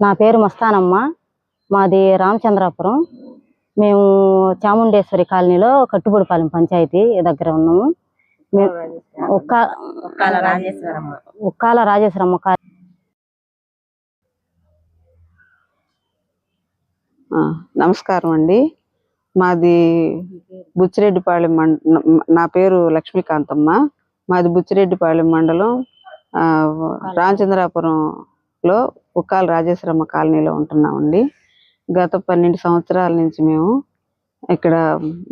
నా పేరు మస్తానమ్మ. మాది రామచంద్రాపురం. మేము చాముండేశ్వరి కాలనీలో కట్టుబడిపాలెం పంచాయతీ దగ్గర ఉన్నాము. ఉక్కాల రాజేశ్వరమ్మ. కా- నమస్కారం అండి. మాది బుచ్చిరెడ్డిపాళెం మండ నా పేరు లక్ష్మీకాంతమ్మ. మాది బుచ్చిరెడ్డిపాళెం మండలం రామచంద్రాపురంలో ఉక్కాల రాజేశ్వరమ్మ కాలనీలో ఉంటున్నామండి. గత పన్నెండు సంవత్సరాల నుంచి మేము ఇక్కడ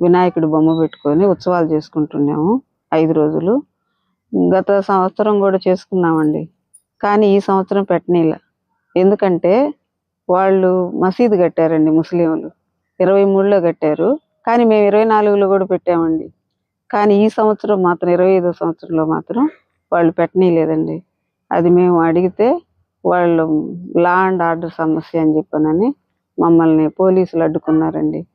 వినాయకుడి బొమ్మ పెట్టుకొని ఉత్సవాలు చేసుకుంటున్నాము ఐదు రోజులు. గత సంవత్సరం కూడా చేసుకున్నామండి. కానీ ఈ సంవత్సరం పెట్టనీల. ఎందుకంటే వాళ్ళు మసీదు కట్టారండి ముస్లింలు ఇరవై మూడులో కట్టారు. కానీ మేము ఇరవై నాలుగులో కూడా పెట్టామండి. కానీ ఈ సంవత్సరం మాత్రం ఇరవై ఐదో సంవత్సరంలో మాత్రం వాళ్ళు పెట్టనీయలేదండి. అది మేము అడిగితే వాళ్ళు లా అండ్ ఆర్డర్ సమస్య అని చెప్పానని మమ్మల్ని పోలీసులు అడ్డుకున్నారండి.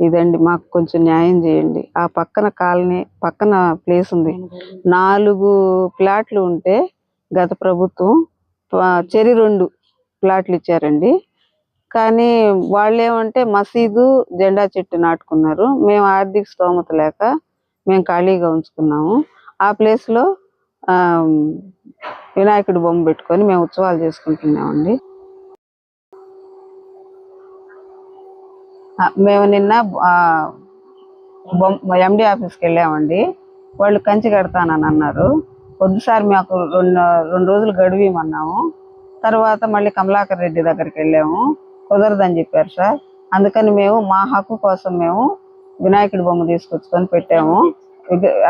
ఇదండి మాకు కొంచెం న్యాయం చేయండి. ఆ పక్కన కాలనీ పక్కన ప్లేస్ ఉంది. నాలుగు ప్లాట్లు ఉంటే గత ప్రభుత్వం ప- చెరి రెండు ప్లాట్లు ఇచ్చారండి. కానీ వాళ్ళు ఏమంటే మసీదు జెండా చెట్టు నాటుకున్నారు. మేము ఆర్థిక స్తోమత లేక మేము ఖాళీగా ఉంచుకున్నాము. ఆ ప్లేస్లో వినాయకుడి బొమ్మ పెట్టుకొని మేము ఉత్సవాలు చేసుకుంటున్నామండి. మేము నిన్న బొమ్మ ఎండి ఆఫీస్కి వెళ్ళామండి. వాళ్ళు కంచి కడతానని అన్నారు. వద్దు సార్ మాకు రెండు రెండు రోజులు గడువు తర్వాత మళ్ళీ కమలాకర్ రెడ్డి దగ్గరికి వెళ్ళాము. కుదరదని చెప్పారు సార్. అందుకని మేము మా హక్కు కోసం మేము వినాయకుడి బొమ్మ తీసుకొచ్చుకొని పెట్టాము.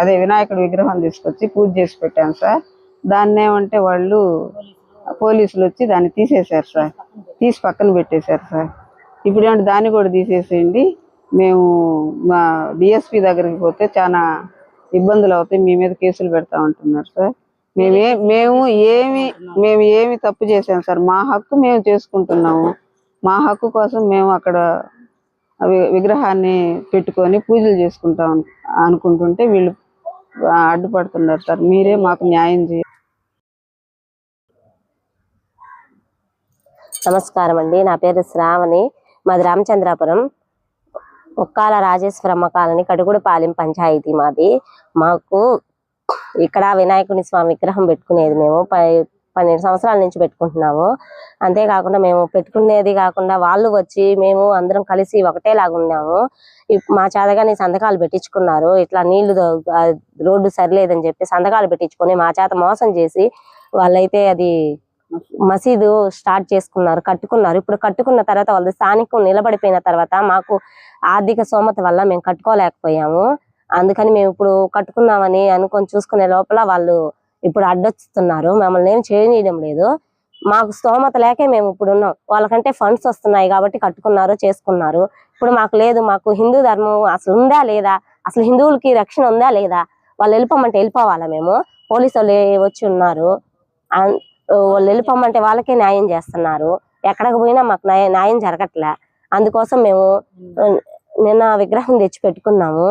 అదే వినాయకుడి విగ్రహం తీసుకొచ్చి పూజ చేసి పెట్టాను సార్. దాన్ని ఏమంటే వాళ్ళు పోలీసులు వచ్చి దాన్ని తీసేశారు సార్. తీసి పక్కన పెట్టేశారు సార్. ఇప్పుడు ఏమంటే దాన్ని కూడా తీసేసేయండి. మేము మా డిఎస్పి దగ్గరికి పోతే చాలా ఇబ్బందులు అవుతాయి. మీ మీద కేసులు పెడతా ఉంటున్నారు సార్. మేమే మేము ఏమి మేము ఏమి తప్పు చేసాం సార్. మా హక్కు మేము చేసుకుంటున్నాము. మా హక్కు కోసం మేము అక్కడ విగ్రహాన్ని పెట్టుకొని పూజలు చేసుకుంటాం అనుకుంటుంటే వీళ్ళు అడ్డుపడుతున్నారు సార్. మీరే మాకు న్యాయం చేయ నమస్కారం అండి. నా పేరు శ్రావణి. మాది రామచంద్రాపురం. ఒక్కాల రాజేశ్వరమ్మ కాలనీ కడుగుడుపాలెం పంచాయతీ మాది. మాకు ఇక్కడ వినాయకుని స్వామి విగ్రహం పెట్టుకునేది మేము. పన్నెండు సంవత్సరాల నుంచి పెట్టుకుంటున్నాము. అంతేకాకుండా మేము పెట్టుకునేది కాకుండా వాళ్ళు వచ్చి మేము అందరం కలిసి ఒకటేలాగా ఉన్నాము. మా చేతగాని సంతకాలు పెట్టించుకున్నారు. ఇట్లా నీళ్ళు రోడ్డు సరిలేదని చెప్పి సంతకాలు పెట్టించుకొని మా చేత మోసం చేసి వాళ్ళైతే అది మసీదు స్టార్ట్ చేసుకున్నారు కట్టుకున్నారు. ఇప్పుడు కట్టుకున్న తర్వాత వాళ్ళు స్థానికం నిలబడిపోయిన తర్వాత మాకు ఆర్థిక సోమత వల్ల మేము కట్టుకోలేకపోయాము. అందుకని మేము ఇప్పుడు కట్టుకున్నామని అనుకొని చూసుకునే లోపల వాళ్ళు ఇప్పుడు అడ్డొస్తున్నారు మమ్మల్ని ఏం చేయనీయడం లేదు. మాకు స్తోమత లేకే మేము ఇప్పుడు ఉన్నాం. వాళ్ళకంటే ఫండ్స్ వస్తున్నాయి కాబట్టి కట్టుకున్నారు చేసుకున్నారు. ఇప్పుడు మాకు లేదు. మాకు హిందూ ధర్మం అసలు ఉందా లేదా? అసలు హిందువులకి రక్షణ ఉందా లేదా? వాళ్ళు వెళ్ళిపోమంటే వెళ్ళిపోవాలా మేము? పోలీసు వాళ్ళు వచ్చి ఉన్నారు? వాళ్ళు వెళ్ళిపోమంటే వాళ్ళకే న్యాయం చేస్తున్నారు. ఎక్కడికి పోయినా మాకు న్యాయం న్యాయం జరగట్లే. అందుకోసం మేము నిన్న విగ్రహం తెచ్చి పెట్టుకున్నాము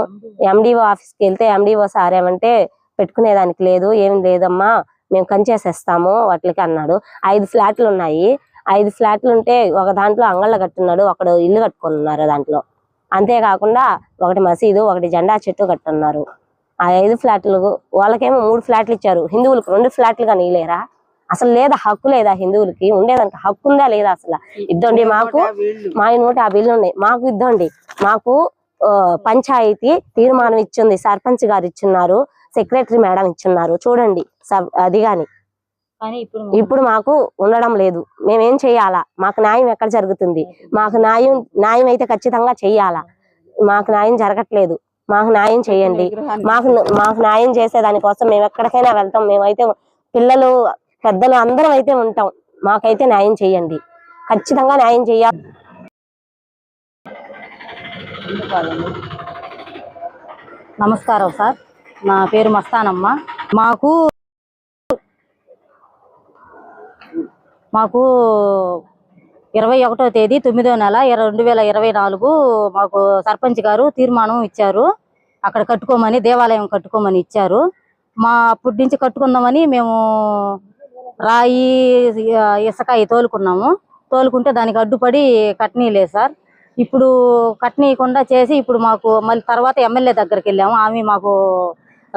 ఎండిఓ ఆఫీస్కి వెళ్తే ఎండిఓ సార్ ఏమంటే పెట్టుకునేదానికి లేదు ఏం లేదమ్మా మేము కంచేసేస్తాము వాటికి అన్నాడు. ఐదు ఫ్లాట్లు ఉన్నాయి. ఐదు ఫ్లాట్లు ఉంటే ఒక దాంట్లో అంగళ్ళ కట్టున్నాడు ఒకడు ఇల్లు కట్టుకొని ఉన్నారు దాంట్లో. అంతేకాకుండా ఒకటి మసీదు ఒకటి జెండా చెట్టు కట్టున్నారు. ఆ ఐదు ఫ్లాట్లు వాళ్ళకేమో మూడు ఫ్లాట్లు ఇచ్చారు. హిందువులకు రెండు ఫ్లాట్లుగా నీలేరా అసలు లేదా హక్కు లేదా హిందువులకి? ఉండేదానికి హక్కు ఉందా లేదా అసలు? ఇద్దండి మాకు మా నూట యాభై ఇల్లు ఉన్నాయి. మాకు ఇద్దండి. మాకు ఆ, పంచాయతీ తీర్మానం ఇచ్చింది. సర్పంచ్ గారు ఇచ్చున్నారు. సెక్రటరీ మేడం ఇచ్చున్నారు. చూడండి సబ్- అది గాని. కానీ ఇప్పుడు ఇప్పుడు మాకు ఉండడం లేదు. మేమేం చెయ్యాలా మాకు న్యాయం ఎక్కడ జరుగుతుంది? మాకు న్యాయం న్యాయం అయితే ఖచ్చితంగా చెయ్యాలా? మాకు న్యాయం జరగట్లేదు. మాకు న్యాయం చేయండి. మాకు మాకు న్యాయం చేసే దానికోసం మేము ఎక్కడికైనా వెళ్తాం. మేమైతే పిల్లలు పెద్దలు అందరం అయితే ఉంటాం. మాకైతే న్యాయం చేయండి. ఖచ్చితంగా న్యాయం చేయాలి నమస్కారం సార్. నా పేరు మస్తానమ్మ. మాకు మాకు ఇరవై ఒకటో తేదీ తొమ్మిదో నెల రెండు వేల ఇరవై నాలుగు మాకు సర్పంచ్ గారు తీర్మానం ఇచ్చారు. అక్కడ కట్టుకోమని దేవాలయం కట్టుకోమని ఇచ్చారు. మా అప్పటి నుంచి కట్టుకుందామని మేము రాయి ఇసకాయి ఇసుక తోలుకున్నాము. తోలుకుంటే దానికి అడ్డుపడి కట్నీలే సార్. ఇప్పుడు కట్నీయకుండా చేసి ఇప్పుడు మాకు మళ్ళీ తర్వాత ఎమ్మెల్యే దగ్గరికి వెళ్ళాము. ఆమె మాకు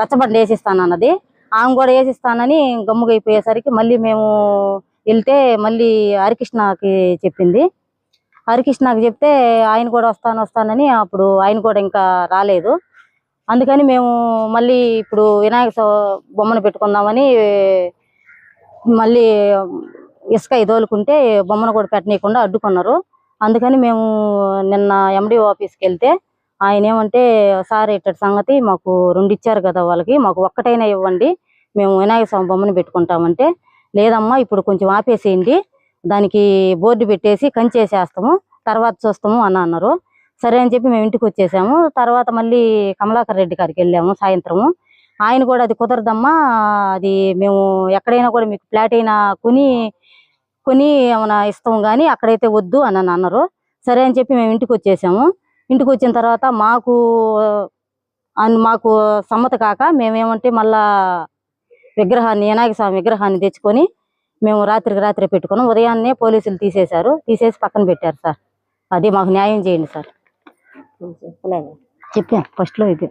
రచ్చబండి వేసిస్తానన్నది. ఆమె కూడా వేసిస్తానని గమ్ముగైపోయేసరికి మళ్ళీ మేము వెళ్తే మళ్ళీ హరికృష్ణకి చెప్పింది. హరికృష్ణకి చెప్తే ఆయన కూడా వస్తాను వస్తానని అప్పుడు ఆయన కూడా ఇంకా రాలేదు. అందుకని మేము మళ్ళీ ఇప్పుడు వినాయక బొమ్మను పెట్టుకుందామని మళ్ళీ ఇసుక ఇదోలుకుంటే బొమ్మను కూడా పెట్టనీయకుండా అడ్డుకున్నారు. అందుకని మేము నిన్న ఎండి ఆఫీస్కి వెళ్తే ఆయన ఏమంటే సార్ ఇట్టటి సంగతి మాకు రెండు ఇచ్చారు కదా వాళ్ళకి మాకు ఒక్కటైనా ఇవ్వండి మేము వినాయక స్వామి బొమ్మను పెట్టుకుంటామంటే లేదమ్మా ఇప్పుడు కొంచెం ఆపేసేయండి దానికి బోర్డు పెట్టేసి కంచేసేస్తాము తర్వాత చూస్తాము అని అన్నారు. సరే అని చెప్పి మేము ఇంటికి వచ్చేసాము. తర్వాత మళ్ళీ కమలాకర్ రెడ్డి గారికి వెళ్ళాము సాయంత్రము. ఆయన కూడా అది కుదరదమ్మా అది మేము ఎక్కడైనా కూడా మీకు ఫ్లాట్ అయినా కొని కొని ఏమైనా ఇస్తాము కానీ అక్కడైతే వద్దు అని అని అన్నారు. సరే అని చెప్పి మేము ఇంటికి వచ్చేసాము. ఇంటికి వచ్చిన తర్వాత మాకు మాకు సమ్మత కాక మేమేమంటే మళ్ళా విగ్రహాన్ని వినాయక స్వామి విగ్రహాన్ని తెచ్చుకొని మేము రాత్రికి రాత్రి పెట్టుకున్నాం. ఉదయాన్నే పోలీసులు తీసేశారు. తీసేసి పక్కన పెట్టారు సార్. అది మాకు న్యాయం చేయండి సార్. చెప్పాను. ఫస్ట్లో ఇది.